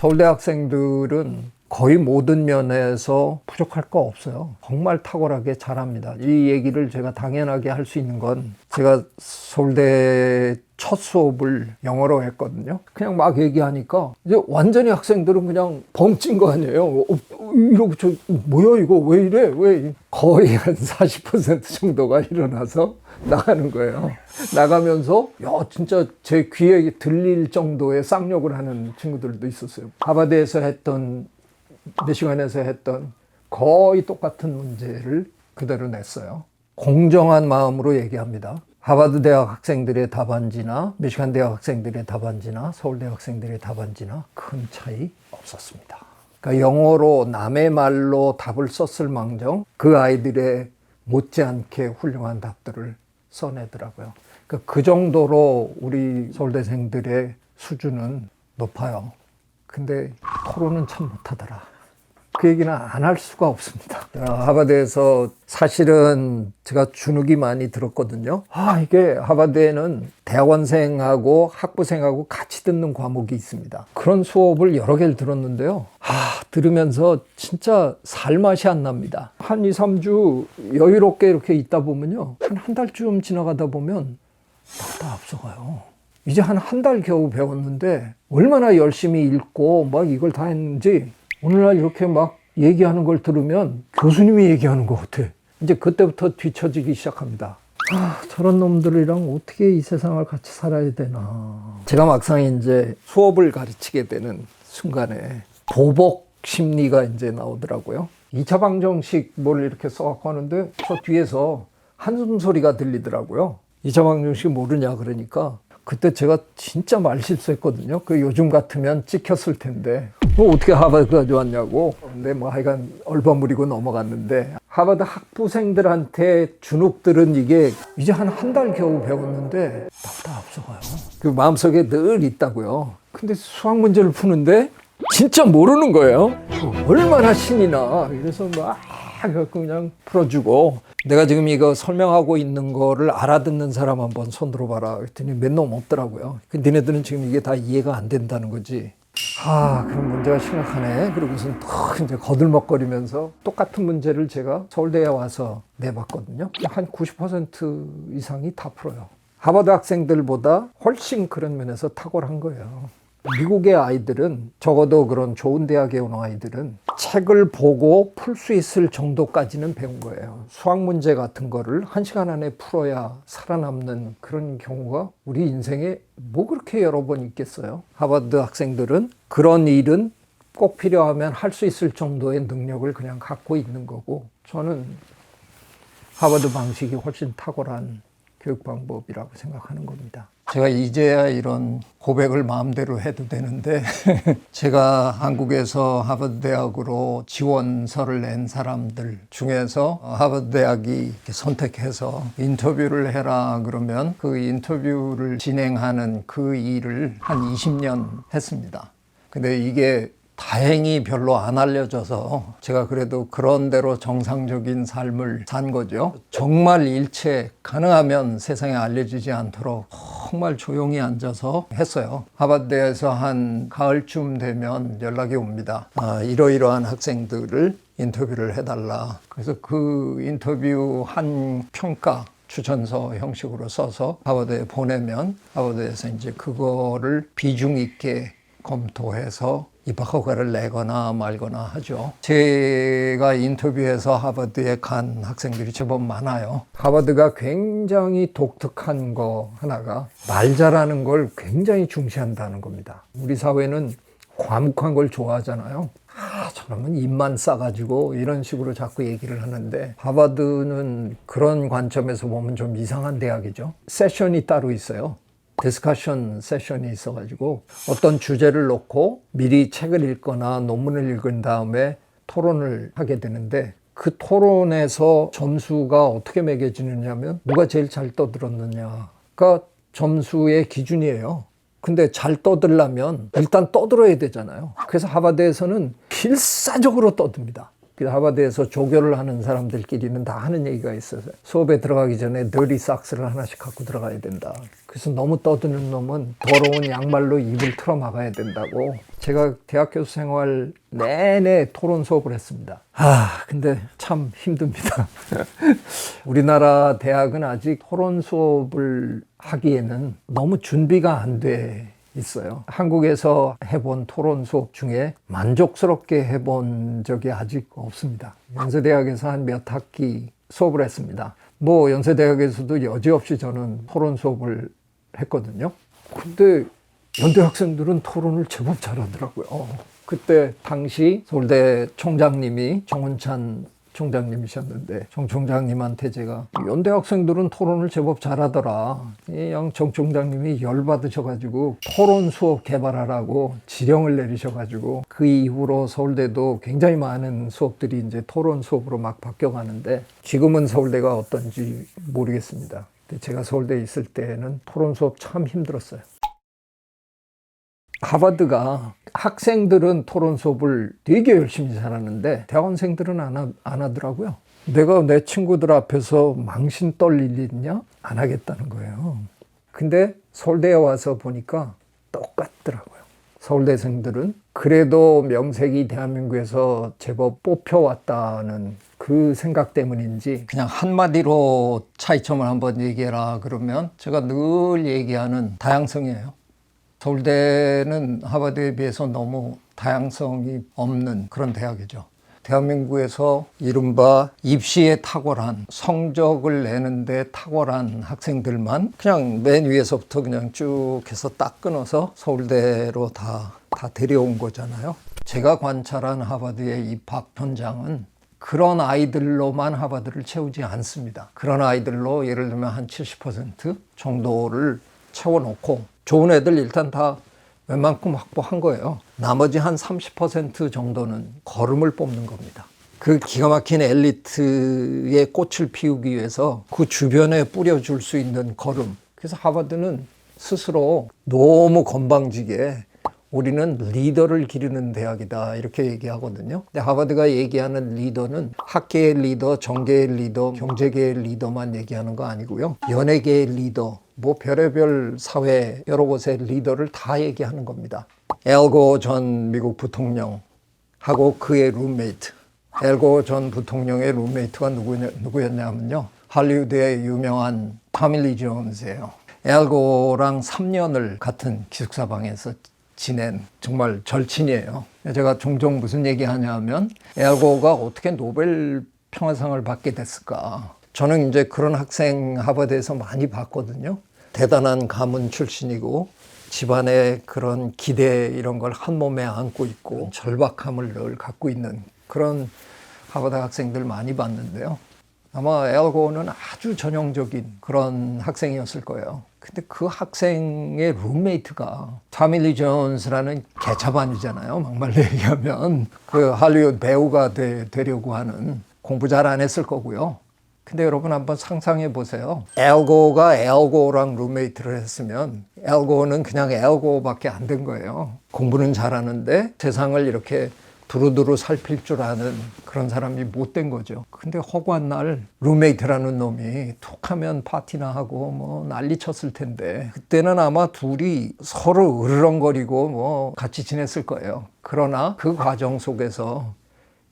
서울대 학생들은 거의 모든 면에서 부족할 거 없어요. 정말 탁월하게 잘합니다. 이 얘기를 제가 당연하게 할 수 있는 건 제가 서울대 첫 수업을 영어로 했거든요. 그냥 막 얘기하니까 이제 완전히 학생들은 그냥 벙찐 거 아니에요. 어, 어, 이러고 저 뭐야 이거 왜 이래? 왜 거의 한 40% 정도가 일어나서 나가는 거예요. 나가면서 야 진짜 제 귀에 들릴 정도의 쌍욕을 하는 친구들도 있었어요. 하버드에서 했던 미시간에서 했던 거의 똑같은 문제를 그대로 냈어요. 공정한 마음으로 얘기합니다. 하버드 대학 학생들의 답안지나 미시간 대학 학생들의 답안지나 서울 대 학생들의 답안지나 큰 차이 없었습니다. 그러니까 영어로 남의 말로 답을 썼을 망정 그 아이들의 못지않게 훌륭한 답들을 써내더라고요. 그러니까 그 정도로 우리 서울대생들의 수준은 높아요. 근데 토론은 참 못하더라. 그 얘기는 안 할 수가 없습니다. 하버드에서 사실은 제가 주눅이 많이 들었거든요. 아, 이게 하버드에는 대학원생하고 학부생하고 같이 듣는 과목이 있습니다. 그런 수업을 여러 개를 들었는데요. 아, 들으면서 진짜 살맛이 안 납니다. 한 2, 3주 여유롭게 이렇게 있다 보면요. 한 한 달쯤 지나가다 보면 다 앞서가요. 이제 한 한 달 겨우 배웠는데 얼마나 열심히 읽고 막 이걸 다 했는지 오늘날 이렇게 막 얘기하는 걸 들으면 교수님이 얘기하는 것 같아. 이제 그때부터 뒤처지기 시작합니다. 아, 저런 놈들이랑 어떻게 이 세상을 같이 살아야 되나. 제가 막상 이제 수업을 가르치게 되는 순간에 보복 심리가 이제 나오더라고요. 2차 방정식 뭘 이렇게 써갖고 하는데 저 뒤에서 한숨 소리가 들리더라고요. 2차 방정식 모르냐 그러니까 그때 제가 진짜 말 실수했거든요. 그 요즘 같으면 찍혔을 텐데. 뭐 어떻게 하버드 가져왔냐고. 근데 뭐 하여간 얼버무리고 넘어갔는데 하버드 학부생들한테 주눅들은 이게 이제 한 한 달 겨우 배웠는데 나보다 앞서가요. 그 마음속에 늘 있다고요. 근데 수학 문제를 푸는데 진짜 모르는 거예요. 얼마나 신이 나. 그래서 막 그냥 풀어주고 내가 지금 이거 설명하고 있는 거를 알아듣는 사람 한번 손 들어 봐라 그랬더니 몇놈 없더라고요 그 니네들은 지금 이게 다 이해가 안 된다는 거지 아 그럼 문제가 심각하네. 그러고선 또 이제 거들먹거리면서 똑같은 문제를 제가 서울대에 와서 내봤거든요. 한 90% 이상이 다 풀어요. 하버드 학생들보다 훨씬 그런 면에서 탁월한 거예요 미국의 아이들은 적어도 그런 좋은 대학에 온 아이들은 책을 보고 풀 수 있을 정도까지는 배운 거예요. 수학 문제 같은 거를 한 시간 안에 풀어야 살아남는 그런 경우가 우리 인생에 뭐 그렇게 여러 번 있겠어요. 하버드 학생들은 그런 일은 꼭 필요하면 할 수 있을 정도의 능력을 그냥 갖고 있는 거고 저는 하버드 방식이 훨씬 탁월한 교육 방법이라고 생각하는 겁니다. 제가 이제야 이런 고백을 마음대로 해도 되는데 제가 한국에서 하버드 대학으로 지원서를 낸 사람들 중에서 하버드 대학이 선택해서 인터뷰를 해라 그러면 그 인터뷰를 진행하는 그 일을 한 20년 했습니다. 근데 이게 다행히 별로 안 알려져서 제가 그래도 그런 대로 정상적인 삶을 산 거죠. 정말 일체 가능하면 세상에 알려지지 않도록 정말 조용히 앉아서 했어요. 하버드에서 한 가을쯤 되면 연락이 옵니다. 아, 이러이러한 학생들을 인터뷰를 해달라. 그래서 그 인터뷰 한 평가 추천서 형식으로 써서 하버드에 보내면 하버드에서 이제 그거를 비중 있게 검토해서 입학 허가를 내거나 말거나 하죠. 제가 인터뷰에서 하버드에 간 학생들이 제법 많아요. 하버드가 굉장히 독특한 거 하나가 말 잘하는 걸 굉장히 중시한다는 겁니다. 우리 사회는 과묵한 걸 좋아하잖아요. 아, 저놈은 입만 싸가지고 이런 식으로 자꾸 얘기를 하는데 하버드는 그런 관점에서 보면 좀 이상한 대학이죠. 세션이 따로 있어요. 디스커션 세션이 있어가지고 어떤 주제를 놓고 미리 책을 읽거나 논문을 읽은 다음에 토론을 하게 되는데 그 토론에서 점수가 어떻게 매겨지느냐면 누가 제일 잘 떠들었느냐가 점수의 기준이에요. 근데 잘 떠들려면 일단 떠들어야 되잖아요. 그래서 하버드에서는 필사적으로 떠듭니다. 그 하버드에서 조교를 하는 사람들끼리는 다 하는 얘기가 있어요. 수업에 들어가기 전에 더리 삭스를 하나씩 갖고 들어가야 된다. 그래서 너무 떠드는 놈은 더러운 양말로 입을 틀어 막아야 된다고. 제가 대학 교수 생활 내내 토론 수업을 했습니다. 아, 근데 참 힘듭니다. 우리나라 대학은 아직 토론 수업을 하기에는 너무 준비가 안 돼 있어요. 한국에서 해본 토론 수업 중에 만족스럽게 해본 적이 아직 없습니다. 연세대학에서 한 몇 학기 수업을 했습니다. 뭐 연세대학에서도 여지없이 저는 토론 수업을 했거든요. 근데 연대 학생들은 토론을 제법 잘하더라고요. 그때 당시 서울대 총장님이 정원찬 총장님이셨는데 정 총장님한테 제가 연대 학생들은 토론을 제법 잘하더라. 이정 총장님이 열받으셔가지고 토론 수업 개발하라고 지령을 내리셔가지고 그 이후로 서울대도 굉장히 많은 수업들이 이제 토론 수업으로 막 바뀌어가는데 지금은 서울대가 어떤지 모르겠습니다. 제가 서울대에 있을 때는 토론 수업 참 힘들었어요. 하버드가 학생들은 토론 수업을 되게 열심히 잘하는데 대학원생들은 안, 하, 안 하더라고요. 내가 내 친구들 앞에서 망신 떨릴 일이냐? 안 하겠다는 거예요. 근데 서울대에 와서 보니까 똑같더라고요. 서울대생들은 그래도 명색이 대한민국에서 제법 뽑혀왔다는 그 생각 때문인지 그냥 한마디로 차이점을 한번 얘기해라 그러면 제가 늘 얘기하는 다양성이에요. 서울대는 하버드에 비해서 너무 다양성이 없는 그런 대학이죠. 대한민국에서 이른바 입시에 탁월한 성적을 내는데 탁월한 학생들만 그냥 맨 위에서부터 그냥 쭉 해서 딱 끊어서 서울대로 다, 다 데려온 거잖아요. 제가 관찰한 하버드의 입학 현장은 그런 아이들로만 하버드를 채우지 않습니다. 그런 아이들로 예를 들면 한 70% 정도를 채워놓고 좋은 애들 일단 다 웬만큼 확보한 거예요. 나머지 한 30% 정도는 걸음을 뽑는 겁니다. 그 기가 막힌 엘리트의 꽃을 피우기 위해서 그 주변에 뿌려줄 수 있는 걸음. 그래서 하버드는 스스로 너무 건방지게 우리는 리더를 기르는 대학이다 이렇게 얘기하거든요. 근데 하버드가 얘기하는 리더는 학계의 리더, 정계의 리더, 경제계의 리더만 얘기하는 거 아니고요. 연예계의 리더, 뭐 별의별 사회 여러 곳의 리더를 다 얘기하는 겁니다. 엘고 전 미국 부통령하고 그의 룸메이트. 엘고 전 부통령의 룸메이트가 누구냐, 누구였냐면요. 할리우드의 유명한 타밀리 존스예요. 엘고랑 3년을 같은 기숙사방에서 지낸 정말 절친이에요. 제가 종종 무슨 얘기 하냐면 엘고가 어떻게 노벨 평화상을 받게 됐을까? 저는 이제 그런 학생 하버드에서 많이 봤거든요. 대단한 가문 출신이고 집안의 그런 기대 이런 걸 한 몸에 안고 있고 절박함을 늘 갖고 있는 그런 하버드 학생들 많이 봤는데요. 아마 엘고는 아주 전형적인 그런 학생이었을 거예요. 근데 그 학생의 룸메이트가 타밀리 존스라는 개차반이잖아요. 막말로 얘기하면 그 할리우드 배우가 되, 되려고 하는 공부 잘 안 했을 거고요. 근데 여러분 한번 상상해 보세요. 엘고가 엘고랑 룸메이트를 했으면 엘고는 그냥 엘고밖에 안 된 거예요. 공부는 잘하는데 세상을 이렇게 두루두루 살필 줄 아는 그런 사람이 못 된 거죠. 근데 허구한 날 룸메이트라는 놈이 툭 하면 파티나 하고 뭐 난리 쳤을 텐데 그때는 아마 둘이 서로 으르렁거리고 뭐 같이 지냈을 거예요. 그러나 그 과정 속에서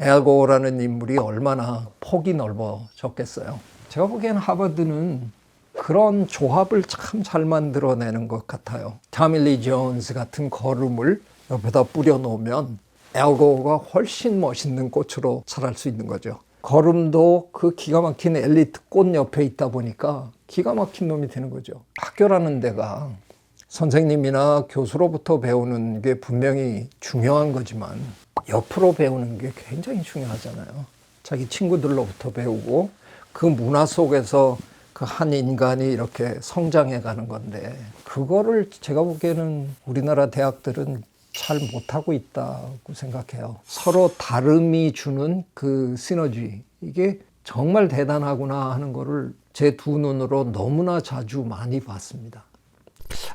엘고라는 인물이 얼마나 폭이 넓어졌겠어요. 제가 보기엔 하버드는 그런 조합을 참 잘 만들어내는 것 같아요. 타밀리 존스 같은 걸음을 옆에다 뿌려 놓으면 엘고가 훨씬 멋있는 꽃으로 자랄 수 있는 거죠. 걸음도 그 기가 막힌 엘리트 꽃 옆에 있다 보니까 기가 막힌 놈이 되는 거죠. 학교라는 데가 선생님이나 교수로부터 배우는 게 분명히 중요한 거지만 옆으로 배우는 게 굉장히 중요하잖아요. 자기 친구들로부터 배우고 그 문화 속에서 그 한 인간이 이렇게 성장해 가는 건데 그거를 제가 보기에는 우리나라 대학들은 잘 못하고 있다고 생각해요. 서로 다름이 주는 그 시너지 이게 정말 대단하구나 하는 거를 제 두 눈으로 너무나 자주 많이 봤습니다.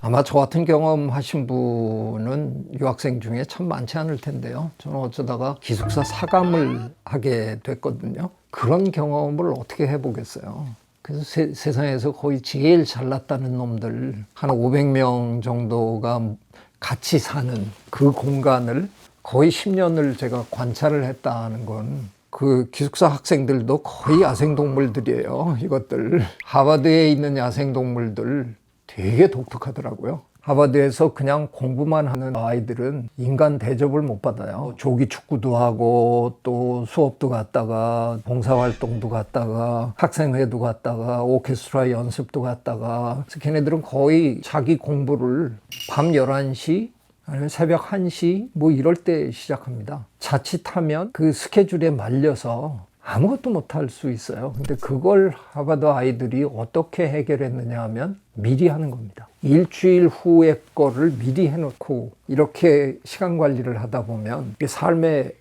아마 저 같은 경험 하신 분은 유학생 중에 참 많지 않을 텐데요. 저는 어쩌다가 기숙사 사감을 하게 됐거든요. 그런 경험을 어떻게 해보겠어요. 그래서 세, 세상에서 거의 제일 잘났다는 놈들 한 500명 정도가 같이 사는 그 공간을 거의 10년을 제가 관찰을 했다는 건 그 기숙사 학생들도 거의 야생동물들이에요. 이것들. 하버드에 있는 야생동물들 되게 독특하더라고요. 하버드에서 그냥 공부만 하는 아이들은 인간 대접을 못 받아요. 조기 축구도 하고 또 수업도 갔다가 봉사활동도 갔다가 학생회도 갔다가 오케스트라 연습도 갔다가 걔네들은 거의 자기 공부를 밤 11시 아니면 새벽 1시 뭐 이럴 때 시작합니다. 자칫하면 그 스케줄에 말려서 아무것도 못할 수 있어요. 근데 그걸 하버드 아이들이 어떻게 해결했느냐 하면 미리 하는 겁니다. 일주일 후의 거를 미리 해놓고 이렇게 시간 관리를 하다 보면 삶의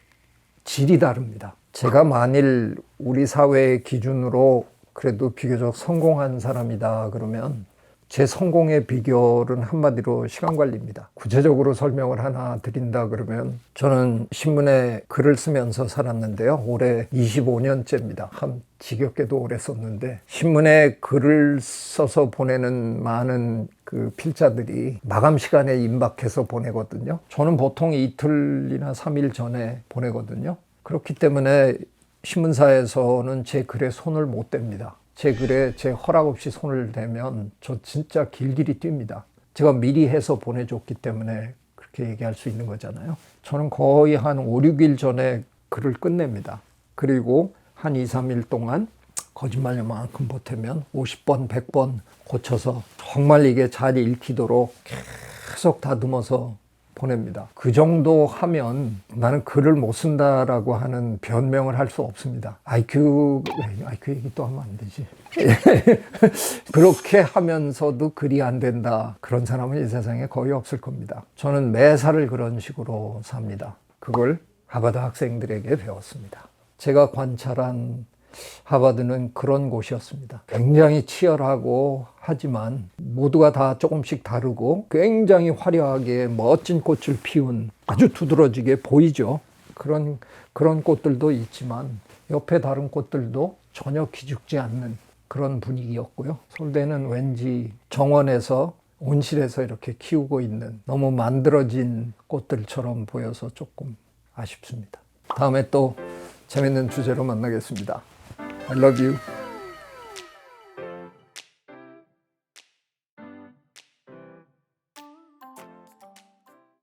질이 다릅니다. 제가 만일 우리 사회의 기준으로 그래도 비교적 성공한 사람이다 그러면 제 성공의 비결은 한마디로 시간 관리입니다. 구체적으로 설명을 하나 드린다 그러면 저는 신문에 글을 쓰면서 살았는데요. 올해 25년째입니다. 참 지겹게도 오래 썼는데 신문에 글을 써서 보내는 많은 그 필자들이 마감 시간에 임박해서 보내거든요. 저는 보통 이틀이나 3일 전에 보내거든요. 그렇기 때문에 신문사에서는 제 글에 손을 못 댑니다. 제 글에 제 허락 없이 손을 대면 저 진짜 길길이 뜁니다. 제가 미리 해서 보내줬기 때문에 그렇게 얘기할 수 있는 거잖아요. 저는 거의 한 5, 6일 전에 글을 끝냅니다. 그리고 한 2, 3일 동안 거짓말 만큼 보태면 50번, 100번 고쳐서 정말 이게 잘 읽히도록 계속 다듬어서 보냅니다. 그 정도 하면 나는 글을 못 쓴다라고 하는 변명을 할 수 없습니다. IQ, IQ 얘기 또 하면 안 되지. 그렇게 하면서도 글이 안 된다. 그런 사람은 이 세상에 거의 없을 겁니다. 저는 매사를 그런 식으로 삽니다. 그걸 하버드 학생들에게 배웠습니다. 제가 관찰한 하버드는 그런 곳이었습니다. 굉장히 치열하고 하지만 모두가 다 조금씩 다르고 굉장히 화려하게 멋진 꽃을 피운 아주 두드러지게 보이죠. 그런 그런 꽃들도 있지만 옆에 다른 꽃들도 전혀 기죽지 않는 그런 분위기였고요. 서울대는 왠지 정원에서 온실에서 이렇게 키우고 있는 너무 만들어진 꽃들처럼 보여서 조금 아쉽습니다. 다음에 또 재밌는 주제로 만나겠습니다. I love you.